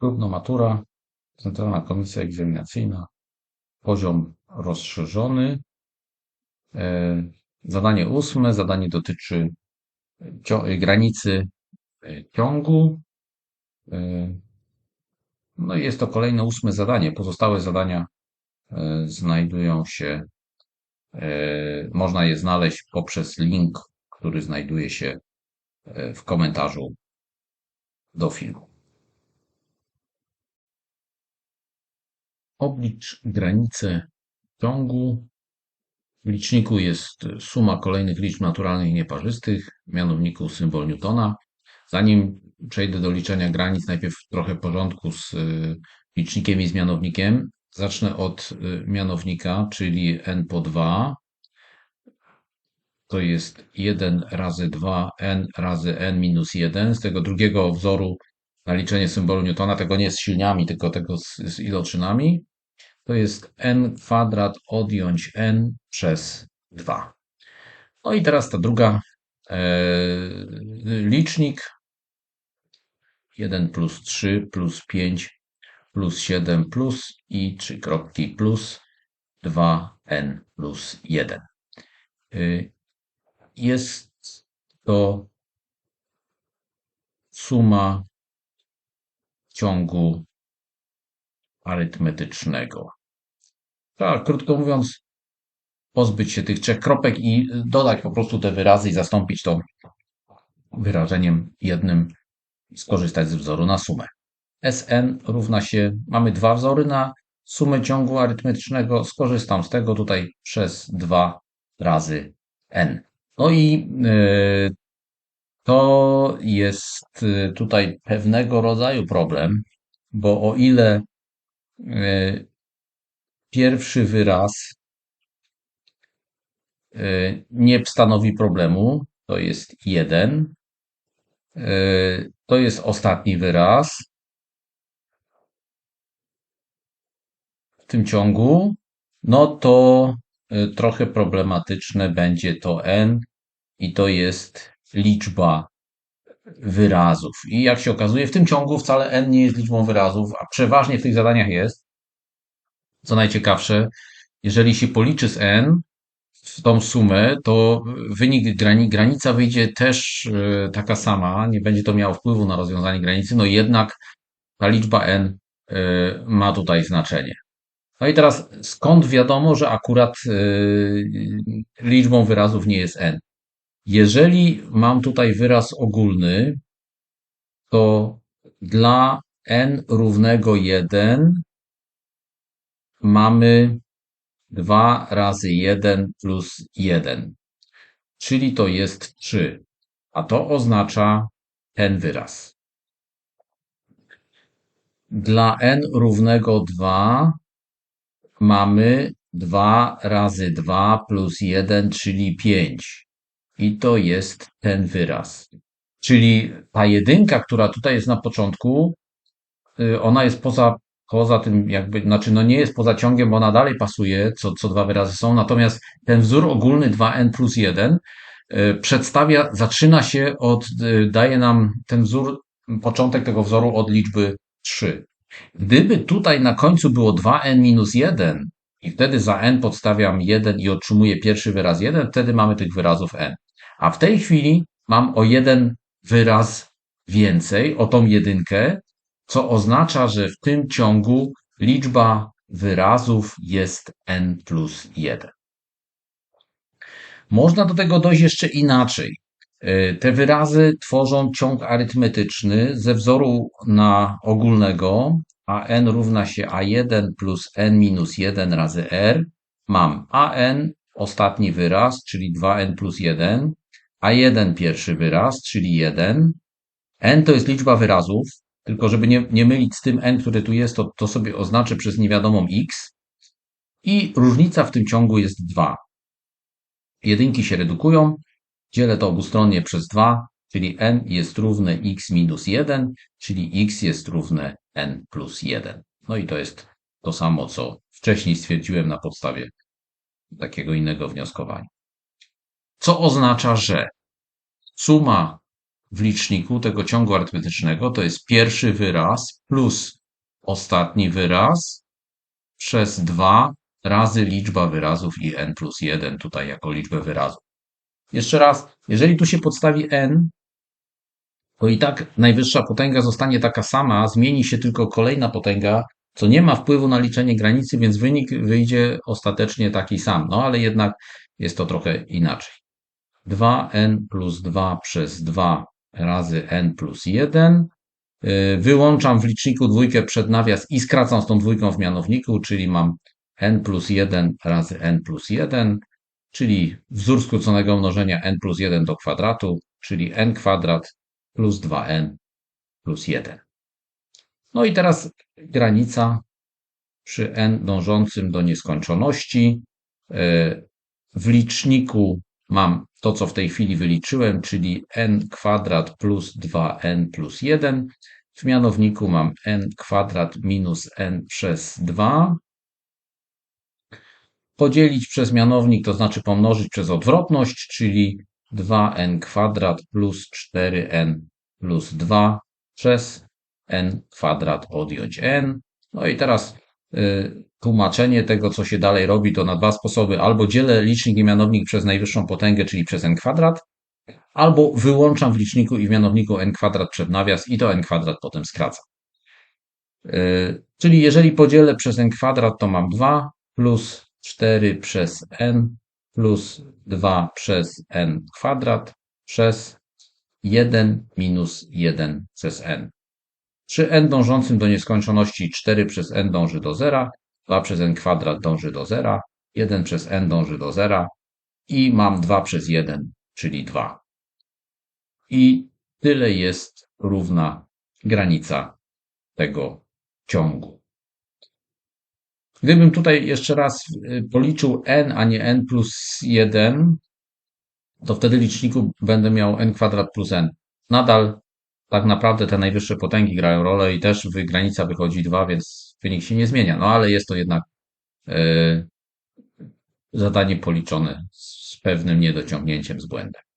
Równomatura, Centralna Komisja Egzaminacyjna, poziom rozszerzony. E, zadanie ósme, zadanie dotyczy granicy e, ciągu. E, no i jest to kolejne ósme zadanie. Pozostałe zadania znajdują się, można je znaleźć poprzez link, który znajduje się w komentarzu do filmu. Oblicz granicę ciągu. W liczniku jest suma kolejnych liczb naturalnych i nieparzystych, w mianowniku symbol Newtona. Zanim przejdę do liczenia granic, najpierw trochę porządku z y, licznikiem i z mianownikiem. Zacznę od y, mianownika, czyli n po 2. To jest 1 razy 2 n razy n minus 1. Z tego drugiego wzoru na liczenie symbolu Newtona, tego nie z silniami, tylko tego z, z iloczynami, to jest n kwadrat odjąć n przez 2. No i teraz ta druga e, licznik 1 plus 3 plus 5 plus 7 plus i 3 kropki plus 2n plus 1. E, jest to suma ciągu arytmetycznego. Tak, krótko mówiąc, pozbyć się tych trzech kropek i dodać po prostu te wyrazy i zastąpić to wyrażeniem jednym, skorzystać z wzoru na sumę. Sn równa się, mamy dwa wzory na sumę ciągu arytmetycznego, skorzystam z tego tutaj przez 2 razy n. No i yy, to jest e, tutaj pewnego rodzaju problem, bo o ile e, pierwszy wyraz e, nie stanowi problemu, to jest jeden, to jest ostatni wyraz w tym ciągu, no to trochę problematyczne będzie to n i to jest liczba wyrazów. I jak się okazuje, w tym ciągu wcale n nie jest liczbą wyrazów, a przeważnie w tych zadaniach jest. Co najciekawsze, jeżeli się policzy z n w tą sumę, to wynik grani, granica wyjdzie też e, taka sama, nie będzie to miało wpływu na rozwiązanie granicy, no jednak ta liczba n e, ma tutaj znaczenie. No i teraz skąd wiadomo, że akurat e, liczbą wyrazów nie jest n? Jeżeli mam tutaj wyraz ogólny, to dla n równego 1 mamy 2 razy 1 plus 1, czyli to jest 3, a to oznacza ten wyraz. Dla n równego 2 mamy 2 razy 2 plus 1, czyli 5 i to jest ten wyraz. Czyli ta jedynka, która tutaj jest na początku, y, ona jest poza, poza tym jakby, znaczy no nie jest poza ciągiem, bo ona dalej pasuje, co, co dwa wyrazy są, natomiast ten wzór ogólny 2n plus 1 y, przedstawia, zaczyna się od, y, daje nam ten wzór, początek tego wzoru od liczby 3. Gdyby tutaj na końcu było 2n minus 1 i wtedy za n podstawiam 1 i otrzymuję pierwszy wyraz 1, wtedy mamy tych wyrazów n. A w tej chwili mam o jeden wyraz więcej, o tą jedynkę, co oznacza, że w tym ciągu liczba wyrazów jest n plus 1. Można do tego dojść jeszcze inaczej. E, te wyrazy tworzą ciąg arytmetyczny ze wzoru na ogólnego, a n równa się a1 plus n minus 1 razy r. Mam an, ostatni wyraz, czyli 2n plus 1, a1 pierwszy wyraz, czyli 1. n to jest liczba wyrazów, tylko żeby nie, nie mylić z tym n, które tu jest, to, to sobie oznaczę przez niewiadomą x. I różnica w tym ciągu jest 2. Jedynki się redukują, dzielę to obustronnie przez 2, czyli n jest równe x minus 1, czyli x jest równe n plus 1. No i to jest to samo, co wcześniej stwierdziłem na podstawie takiego innego wnioskowania co oznacza, że suma w liczniku tego ciągu arytmetycznego to jest pierwszy wyraz plus ostatni wyraz przez 2 razy liczba wyrazów i n plus 1 tutaj jako liczbę wyrazów. Jeszcze raz, jeżeli tu się podstawi n, to i tak najwyższa potęga zostanie taka sama, zmieni się tylko kolejna potęga, co nie ma wpływu na liczenie granicy, więc wynik wyjdzie ostatecznie taki sam. No ale jednak jest to trochę inaczej. 2n plus 2 przez 2 razy n plus 1. Y, Wyłączam w liczniku dwójkę przed nawias i skracam z tą dwójką w mianowniku, czyli mam n plus 1 razy n plus 1, czyli wzór skróconego mnożenia n plus 1 do kwadratu, czyli n kwadrat plus 2n plus 1. No i teraz granica przy n dążącym do nieskończoności. Y, W liczniku mam to, co w tej chwili wyliczyłem, czyli n kwadrat plus 2n plus 1. W mianowniku mam n kwadrat minus n przez 2. Podzielić przez mianownik to znaczy pomnożyć przez odwrotność, czyli 2n kwadrat plus 4n plus 2 przez n kwadrat odjąć n. No i teraz tłumaczenie tego, co się dalej robi, to na dwa sposoby. Albo dzielę licznik i mianownik przez najwyższą potęgę, czyli przez n kwadrat, albo wyłączam w liczniku i w mianowniku n kwadrat przed nawias i to n kwadrat potem skracam. Yy, Czyli jeżeli podzielę przez n kwadrat, to mam 2 plus 4 przez n plus 2 przez n kwadrat przez 1 minus 1 przez n. Przy n dążącym do nieskończoności 4 przez n dąży do zera, 2 przez n kwadrat dąży do zera, 1 przez n dąży do zera i mam 2 przez 1, czyli 2. I tyle jest równa granica tego ciągu. Gdybym tutaj jeszcze raz y, policzył n, a nie n plus 1, to wtedy liczniku będę miał n kwadrat plus n. Nadal tak naprawdę te najwyższe potęgi grają rolę i też granica wychodzi 2, więc wynik się nie zmienia. No ale jest to jednak e, zadanie policzone z pewnym niedociągnięciem, z błędem.